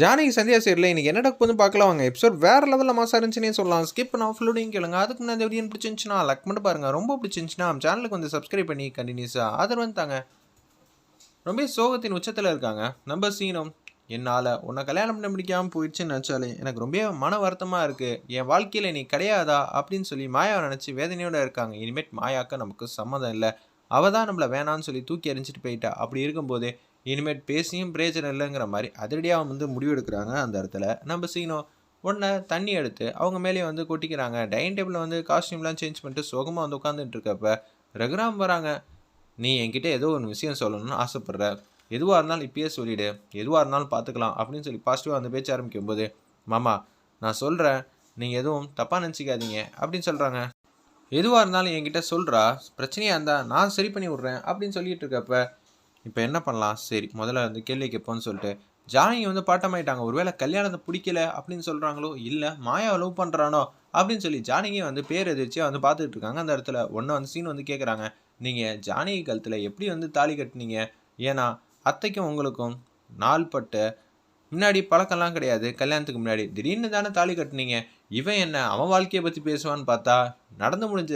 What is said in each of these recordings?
Janaki Sandhya serial இன்னைக்கு என்ன டக்குன்னு பார்க்கலாம் வாங்க. எபிசோட் வேற லெவலில் மாசா இருந்துச்சுன்னே சொல்லலாம். ஸ்கிப் பண்ண ஃபுல்லோடையும் கேளுங்க. அதுக்கு முன்னாடி இந்த வீடியோ பிடிச்சிருந்துச்சுன்னா லக் பண்ணி பாருங்க. ரொம்ப பிடிச்சிருந்துச்சுன்னா நம்ம சேனலுக்கு வந்து சப்ஸ்கிரைப் பண்ணி கண்டினியூஸாக ஆதரவு தாங்க. ரொம்ப சோகத்தின் உச்சத்தில் இருக்காங்க. நம்ம சீனம் என்னால் உன்னை கல்யாணம் பண்ண முடிக்காமல் போயிடுச்சுன்னு நினச்சாலே எனக்கு ரொம்ப மன வருத்தமாக இருக்குது என் வாழ்க்கையில் நீ கிடையாதா அப்படின்னு சொல்லி மாயாவை நினச்சி வேதனையோடு இருக்காங்க. இனிமேட் மாயாக்க நமக்கு சம்மதம் இல்லை. அவள் தான் நம்மளை வேணான்னு சொல்லி தூக்கி எறிஞ்சிட்டு போயிட்டா. அப்படி இருக்கும்போது இனிமேட் பேசியும் பிரயோஜனம் இல்லைங்கிற மாதிரி அதிரடியாக வந்து முடிவெடுக்கிறாங்க அந்த இடத்துல. நம்ம சீனோ உடனே தண்ணி எடுத்து அவங்க மேலேயே வந்து கொட்டிக்கிறாங்க. டைனிங் டேபிளில் வந்து காஸ்டியூம்லாம் சேஞ்ச் பண்ணிட்டு சுகமாக வந்து உட்காந்துட்டு இருக்கப்ப ரகுராம் வராங்க. நீ என்கிட்ட ஏதோ ஒரு விஷயம் சொல்லணும்னு ஆசைப்பட்ற. எதுவாக இருந்தாலும் இப்பயே சொல்லிவிடு எதுவாக இருந்தாலும் பார்த்துக்கலாம் அப்படின்னு சொல்லி பாசிட்டிவாக வந்து பேச்சு ஆரம்பிக்கும் போது மாமா நான் சொல்கிறேன் நீங்கள் எதுவும் தப்பாக நினச்சிக்காதீங்க. அப்படின்னு சொல்கிறாங்க எதுவாக இருந்தாலும் என்கிட்ட சொல்கிறா பிரச்சனையாக இருந்தால் நான் சரி பண்ணி விட்றேன். அப்படின்னு சொல்லிட்டு இருக்கப்ப இப்போ என்ன பண்ணலாம்? சரி முதல்ல வந்து கேள்வி கேட்போம்னு சொல்லிட்டு. ஜானகி வந்து பாட்டமாயிட்டாங்க. ஒருவேளை கல்யாணத்தை பிடிக்கல அப்படின்னு சொல்கிறாங்களோ இல்லை மாயா லவ் பண்ணுறானோ அப்படின்னு சொல்லி ஜானகி வந்து பேர் எதிர்ச்சியாக வந்து பார்த்துட்டு இருக்காங்க. அந்த இடத்துல ஒன்று வந்து சீன் வந்து கேட்குறாங்க நீங்கள் ஜானகி கழுத்தில் எப்படி வந்து தாலி கட்டினீங்க? ஏன்னா அத்தைக்கும் உங்களுக்கும் நாள்பட்ட முன்னாடி பழக்கம்லாம் கிடையாது. கல்யாணத்துக்கு முன்னாடி திடீர்னு தானே தாலி கட்டினீங்க? இவன் என்ன அவன் வாழ்க்கையை பற்றி பேசுவான்னு பார்த்தா நடந்து முடிஞ்ச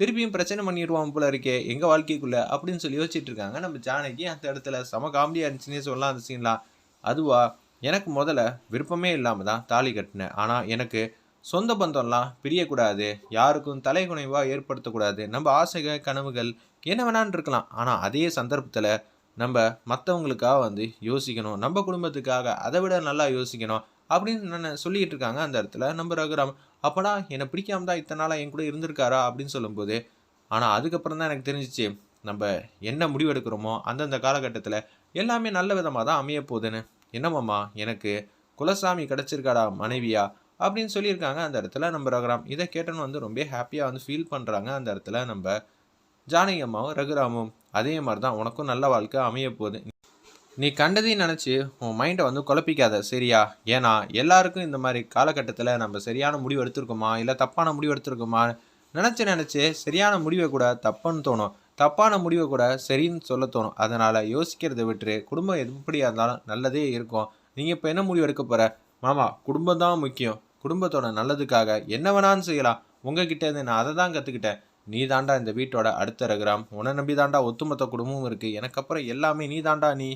திருப்பியும் பிரச்சனை பண்ணிடுவான் போல இருக்கே எங்கள் வாழ்க்கைக்குள்ளே? அப்படின்னு சொல்லி யோசிச்சுட்டு இருக்காங்க. நம்ம ஜானகி அந்த இடத்துல செம காமெடியாக இருந்துச்சுன்னே சொல்லலாம் அந்த சீன்லாம் அதுவா எனக்கு முதல்ல விருப்பமே இல்லாமல் தான் தாலி கட்டினேன். ஆனால் எனக்கு சொந்த பந்தம்லாம் பிரியக்கூடாது யாருக்கும் தலைகுனைவாக ஏற்படுத்தக்கூடாது நம்ம ஆசைகள் கனவுகள் என்ன வேணான்னு இருக்கலாம். ஆனால் அதே சந்தர்ப்பத்தில் நம்ம மற்றவங்களுக்காக வந்து யோசிக்கணும். நம்ம குடும்பத்துக்காக அதை விட நல்லா யோசிக்கணும். அப்படின்னு நான் சொல்லிட்டு இருக்காங்க அந்த இடத்துல? நம்ம ரகுராம் அப்போனா என்னை பிடிக்காம தான் இத்தனை நாளாக என் கூட இருந்திருக்காரா? அப்படின்னு சொல்லும்போது ஆனால் அதுக்கப்புறம் தான் எனக்கு தெரிஞ்சிச்சு நம்ம என்ன முடிவெடுக்கிறோமோ அந்தந்த காலகட்டத்தில் எல்லாமே நல்ல விதமாக தான் அமைய போகுதுன்னு. என்னமாம்மா எனக்கு குலசாமி கிடச்சிருக்காடா மனைவியா? அப்படின்னு சொல்லியிருக்காங்க அந்த இடத்துல நம்ம ரகுராம். இதை கேட்டோன்னு வந்து ரொம்ப ஹாப்பியாக வந்து ஃபீல் பண்ணுறாங்க அந்த இடத்துல நம்ம ஜானகி அம்மாவும் ரகுராமும். அதே மாதிரி தான் உனக்கும் நல்ல வாழ்க்கை அமைய போகுது. நீ கண்டதையும் நினச்சி உன் மைண்டை வந்து குழப்பிக்காத சரியா? ஏன்னா எல்லாருக்கும் இந்த மாதிரி காலகட்டத்தில் நம்ம சரியான முடிவு எடுத்திருக்கோமா? இல்லை தப்பான முடிவு எடுத்திருக்கோமா? நினச்சி நினச்சி சரியான முடிவை கூட தப்புன்னு தோணும். தப்பான முடிவை கூட சரின்னு சொல்ல தோணும். அதனால் யோசிக்கிறத விட்டு குடும்பம் எப்படியா இருந்தாலும் நல்லதே இருக்கும். நீங்கள் இப்போ என்ன முடிவு எடுக்க போகிற மாமா குடும்பம் தான் முக்கியம். குடும்பத்தோட நல்லதுக்காக என்ன வேணாலும் செய்யலாம். உங்ககிட்ட இருந்து நான் அதை தான் கற்றுக்கிட்டேன் நீ தாண்டா இந்த வீட்டோட அடுத்த ரகுராம். உன நம்பி தாண்டா ஒத்துமொத்த குடும்பமும் இருக்குது எனக்கு அப்புறம் எல்லாமே நீ தாண்டா நீ.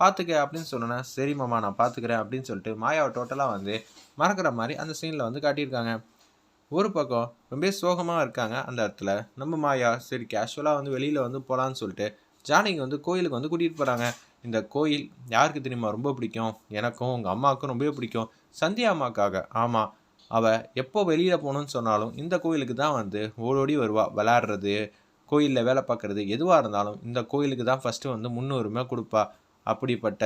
பார்த்துக்க அப்படின்னு சொன்னேன் சரி மாமா நான் பார்த்துக்கிறேன் அப்படின்னு சொல்லிட்டு மாயாவை டோட்டலாக வந்து மறக்கிற மாதிரி அந்த சீனில் வந்து காட்டியிருக்காங்க. ஒரு பக்கம் ரொம்ப சோகமாக இருக்காங்க. அந்த இடத்துல நம்ம மாயா சரி கேஷுவலாக வந்து வெளியில் வந்து போகலான்னு சொல்லிட்டு ஜானகி வந்து கோயிலுக்கு வந்து கூட்டிகிட்டு போகிறாங்க இந்த கோயில் யாருக்கு தெரியுமா? ரொம்ப பிடிக்கும். எனக்கும் உங்கள் அம்மாவுக்கும் ரொம்பவே பிடிக்கும். சந்தியா அம்மாக்காக. ஆமாம் அவள் எப்போ வெளியில் போகணுன்னு சொன்னாலும் இந்த கோயிலுக்கு தான் வந்து ஓடோடி வருவாள் விளாட்றது கோயிலில் வேலை பார்க்குறது எதுவாக இருந்தாலும் இந்த கோயிலுக்கு தான் ஃபஸ்ட்டு வந்து முன்னுரிமை கொடுப்பா. அப்படிப்பட்ட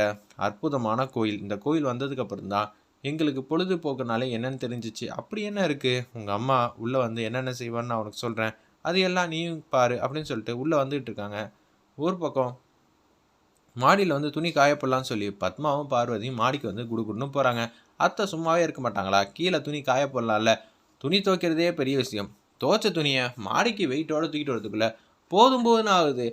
அற்புதமான கோயில். இந்த கோயில் வந்ததுக்கப்புறம் தான் எங்களுக்கு பொழுதுபோக்குனாலே என்னன்னு தெரிஞ்சிச்சு. அப்படி என்ன இருக்குது உங்கள் அம்மா உள்ளே வந்து என்னென்ன செய்வான்னு நான் உனக்கு சொல்கிறேன் அது எல்லாம் நீயும் பாரு அப்படின்னு சொல்லிட்டு உள்ளே வந்துட்டு இருக்காங்க. ஒரு பக்கம் மாடியில் வந்து துணி காயப்படலான்னு சொல்லி பத்மாவும் பார்வதியும் மாடிக்கு வந்து குடுகுடுன்னு போகிறாங்க அத்தை சும்மாவே இருக்க மாட்டாங்களா? கீழே துணி காயப்படலாம்ல. துணி துவைக்கிறதே பெரிய விஷயம். துவைச்ச துணியை மாடிக்கு வெயிட்டோட தூக்கிட்டு வரதுக்குள்ளே போதும் போதுன்னு ஆகுது.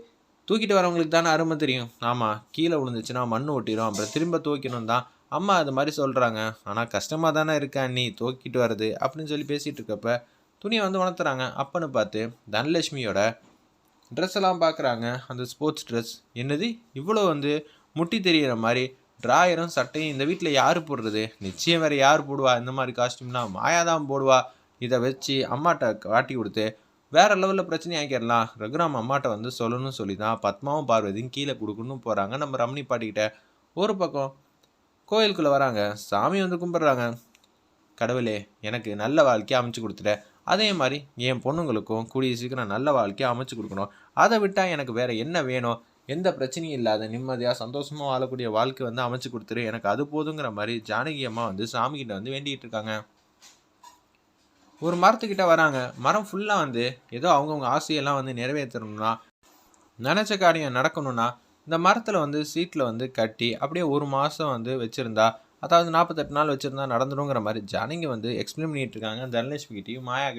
தூக்கிட்டு வரவங்களுக்கு தானே அருமை தெரியும். ஆமாம் கீழே விழுந்துச்சுன்னா மண் ஒட்டிடும் அப்புறம் திரும்ப தூக்கணும் தான். அம்மா அது மாதிரி சொல்கிறாங்க ஆனால் கஷ்டமாக தானே இருக்கா நீ தூக்கிட்டு வர்றது அப்படின்னு சொல்லி பேசிகிட்டு இருக்கப்ப துணியை வந்து உணர்த்துறாங்க. அப்பன்னு பார்த்து தனலட்சுமியோட ட்ரெஸ் எல்லாம் பார்க்குறாங்க அந்த ஸ்போர்ட்ஸ் ட்ரெஸ் என்னது? இவ்வளோ வந்து முட்டி தெரியிற மாதிரி ட்ராயரும் சட்டையும் இந்த வீட்டில் யார் போடுறது? நிச்சயம் வேறு யார் போடுவா? இந்த மாதிரி காஸ்ட்யூம்னா மாயா தான் போடுவா. இதை வச்சு அம்மாட்ட காட்டி கொடுத்து வேற லெவலில் பிரச்சனை ஆக்கிடலாம் ரகுராம் அம்மாட்ட வந்து சொல்லணும்னு சொல்லி தான் பத்மாவும் பார்வதியும் கீழே கொடுக்கணும் போகிறாங்க நம்ம ரமணி பாட்டிக்கிட்ட ஒரு பக்கம் கோயிலுக்குள்ளே வராங்க. சாமி வந்து கும்பிட்றாங்க. கடவுளே எனக்கு நல்ல வாழ்க்கையை அமைச்சு கொடுத்துட்ட. அதே மாதிரி என் பொண்ணுங்களுக்கும் கூடிய சீக்கிரம் நல்ல வாழ்க்கையை அமைச்சு கொடுக்கணும். அதை விட்டால் எனக்கு வேறு என்ன வேணும்? எந்த பிரச்சனையும் இல்லாத நிம்மதியாக சந்தோஷமாக வாழக்கூடிய வாழ்க்கை வந்து அமைச்சு கொடுத்துரு. எனக்கு அது போதுங்கிற மாதிரி ஜானகி அம்மா வந்து சாமிகிட்ட வந்து வேண்டிகிட்டு இருக்காங்க. ஒரு மரத்துக்கிட்ட வராங்க. மரம் ஃபுல்லாக வந்து ஏதோ அவங்கவுங்க ஆசையெல்லாம் வந்து நிறைவேற்றணும்னா நினச்ச காரியம் நடக்கணும்னா இந்த மரத்தில் வந்து சீட்டில் வந்து கட்டி அப்படியே ஒரு மாதம் வந்து வச்சுருந்தா அதாவது நாற்பத்தெட்டு நாள் வச்சுருந்தா நடந்துருங்கிற மாதிரி ஜனங்க வந்து எக்ஸ்பிளைன் பண்ணிட்டு இருக்காங்க. தனலட்சுமிகிட்டையும் மாயா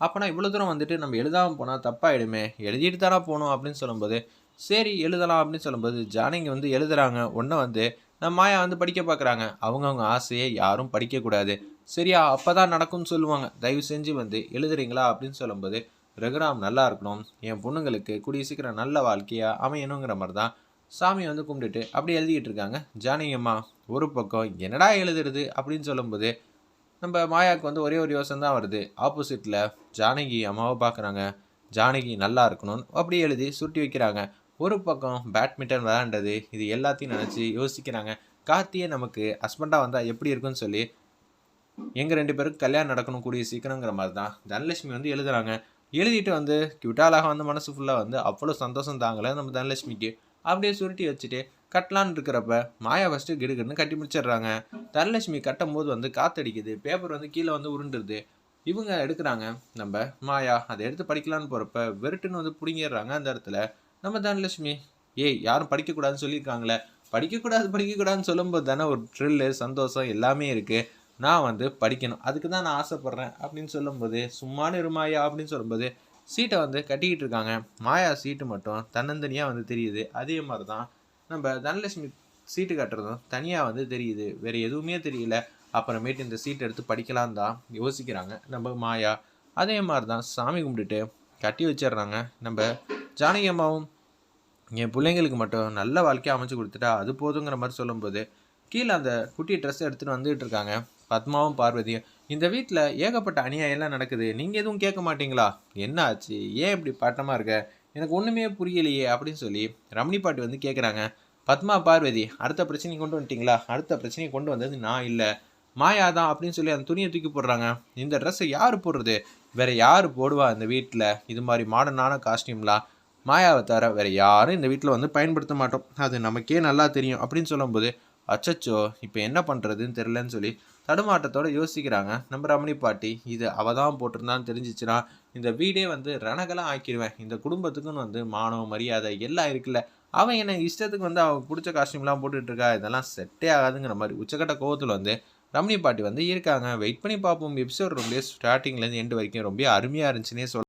அப்போனா இவ்வளோ தூரம் வந்துட்டு நம்ம எழுதாமல் போனால் தப்பாயிடுமே. எழுதிட்டு தானே போகணும் அப்படின்னு சொல்லும்போது சரி எழுதலாம் அப்படின்னு சொல்லும்போது ஜானகி வந்து எழுதுறாங்க. ஒன்று வந்து நம்ம மாயா வந்து படிக்க பார்க்குறாங்க. அவங்கவுங்க ஆசையை யாரும் படிக்கக்கூடாது. சரியா அப்போ தான் நடக்கும்னு சொல்லுவாங்க. தயவு செஞ்சு வந்து எழுதுறீங்களா அப்படின்னு சொல்லும்போது ரகுராம் நல்லா இருக்கணும். என் பொண்ணுங்களுக்கு கூடிய சீக்கிரம் நல்ல வாழ்க்கையாக அமையணுங்கிற மாதிரி தான் சாமியை வந்து கும்பிட்டுட்டு அப்படி எழுதிக்கிட்டு இருக்காங்க. ஜானகி அம்மா ஒரு பக்கம் என்னடா எழுதுறது அப்படின்னு சொல்லும்போது நம்ம மாயாவுக்கு வந்து ஒரே ஒரு யோசனை தான் வருது. ஆப்போசிட்டில் ஜானகி அம்மாவை பார்க்குறாங்க. ஜானகி நல்லா இருக்கணும்னு அப்படி எழுதி சுட்டி வைக்கிறாங்க. ஒரு பக்கம் பேட்மிண்டன் விளையாண்டது இது எல்லாத்தையும் நினச்சி யோசிக்கிறாங்க. கார்த்தியே நமக்கு ஹஸ்பண்டாக வந்தால் எப்படி இருக்குன்னு சொல்லி எங்கள் ரெண்டு பேருக்கு கல்யாணம் நடக்கணும் கூடிய சீக்கிரங்கிற மாதிரி தான் தனலட்சுமி வந்து எழுதுறாங்க. எழுதிட்டு வந்து கியூட்டாலாக வந்து மனசு ஃபுல்லாக வந்து அவ்வளோ சந்தோஷம் தாங்கலை நம்ம தனலட்சுமிக்கு அப்படியே சுருட்டி வச்சுட்டு கட்டலான்னு இருக்கிறப்ப மாயா ஃபஸ்ட்டு கிடுகிடுன்னு கட்டி முடிச்சிடுறாங்க. தனலட்சுமி கட்டும் போது வந்து காத்தடிக்குது. பேப்பர் வந்து கீழே வந்து உருண்டுருது. இவங்க எடுக்கிறாங்க. நம்ம மாயா அதை எடுத்து படிக்கலான்னு போகிறப்ப வெறுட்டுன்னு வந்து பிடுங்கிடுறாங்க அந்த இடத்துல. நம்ம தனலட்சுமி ஏய் யாரும் படிக்கக்கூடாதுன்னு சொல்லியிருக்காங்களே. படிக்கக்கூடாது படிக்கக்கூடாதுன்னு சொல்லும்போது தானே ஒரு த்ரில்லு சந்தோஷம் எல்லாமே இருக்குது நான் வந்து படிக்கணும். அதுக்கு தான் நான் ஆசைப்பட்றேன் அப்படின்னு சொல்லும்போது சும்மானு இரு மாயா அப்படின்னு சொல்லும்போது சீட்டை வந்து கட்டிக்கிட்டு இருக்காங்க. மாயா சீட்டு மட்டும் தன்னந்தனியாக வந்து தெரியுது. அதே மாதிரி தான் நம்ம தனலட்சுமி சீட்டு கட்டுறதும் தனியாக வந்து தெரியுது. வேறு எதுவுமே தெரியல. அப்புறமேட்டு இந்த சீட்டை எடுத்து படிக்கலாம் தான் யோசிக்கிறாங்க நம்ம மாயா. அதே மாதிரி தான் சாமி கும்பிட்டுட்டு கட்டி வச்சிடுறாங்க நம்ம ஜானகி அம்மாவும். என் பிள்ளைங்களுக்கு மட்டும் நல்ல வாழ்க்கையை அமைச்சு கொடுத்துட்டா அது போதுங்கிற மாதிரி சொல்லும்போது கீழே அந்த குட்டி ட்ரெஸ் எடுத்துகிட்டு வந்துகிட்டு இருக்காங்க. பத்மாவும் பார்வதியும் இந்த வீட்டில் ஏகப்பட்ட அநியாயம்லாம் நடக்குது நீங்கள் எதுவும் கேட்க மாட்டீங்களா? என்ன ஆச்சு? ஏன் இப்படி பாட்டமாக இருக்க? எனக்கு ஒன்றுமே புரியலையே அப்படின்னு சொல்லி ரமணி பாட்டி வந்து கேட்குறாங்க பத்மா பார்வதி அடுத்த பிரச்சனையை கொண்டு வந்துட்டீங்களா? அடுத்த பிரச்சனையை கொண்டு வந்தது நான் இல்லை. மாயா தான் அப்படின்னு சொல்லி அந்த துணியை தூக்கி போடுறாங்க. இந்த ட்ரெஸ்ஸை யார் போடுறது? வேற யார் போடுவா இந்த வீட்டில் இது மாதிரி மாடர்னான காஸ்டியூம்லாம் மாயாவை தவிர வேறு யாரும் இந்த வீட்டில் வந்து பயன்படுத்த மாட்டோம். அது நமக்கே நல்லா தெரியும் அப்படின்னு சொல்லும்போது அச்சச்சோ இப்போ என்ன பண்ணுறதுன்னு தெரிலன்னு சொல்லி தடுமாட்டத்தோடு யோசிக்கிறாங்க. நம்ம ரமணி பாட்டி இது அவ தான் போட்டிருந்தான்னு தெரிஞ்சிச்சுன்னா இந்த வீடே வந்து ரணகலாம் ஆக்கிடுவேன் இந்த குடும்பத்துக்குன்னு வந்து மானவ மரியாதை எல்லாம் இருக்குல்ல. அவன் என்ன இஷ்டத்துக்கு வந்து அவன் பிடிச்ச காஸ்டியூம்லாம் போட்டுட்ருக்கா? இதெல்லாம் செட்டே ஆகாதுங்கிற மாதிரி உச்சக்கட்ட கோவத்தில் வந்து ரமணி பாட்டி வந்து இருக்காங்க. வெயிட் பண்ணி பார்ப்போம். எபிசோட் ரொம்ப ஸ்டார்டிங்லேருந்து எண்டு வரைக்கும் ரொம்ப அருமையாக இருந்துச்சுன்னே சொல்ல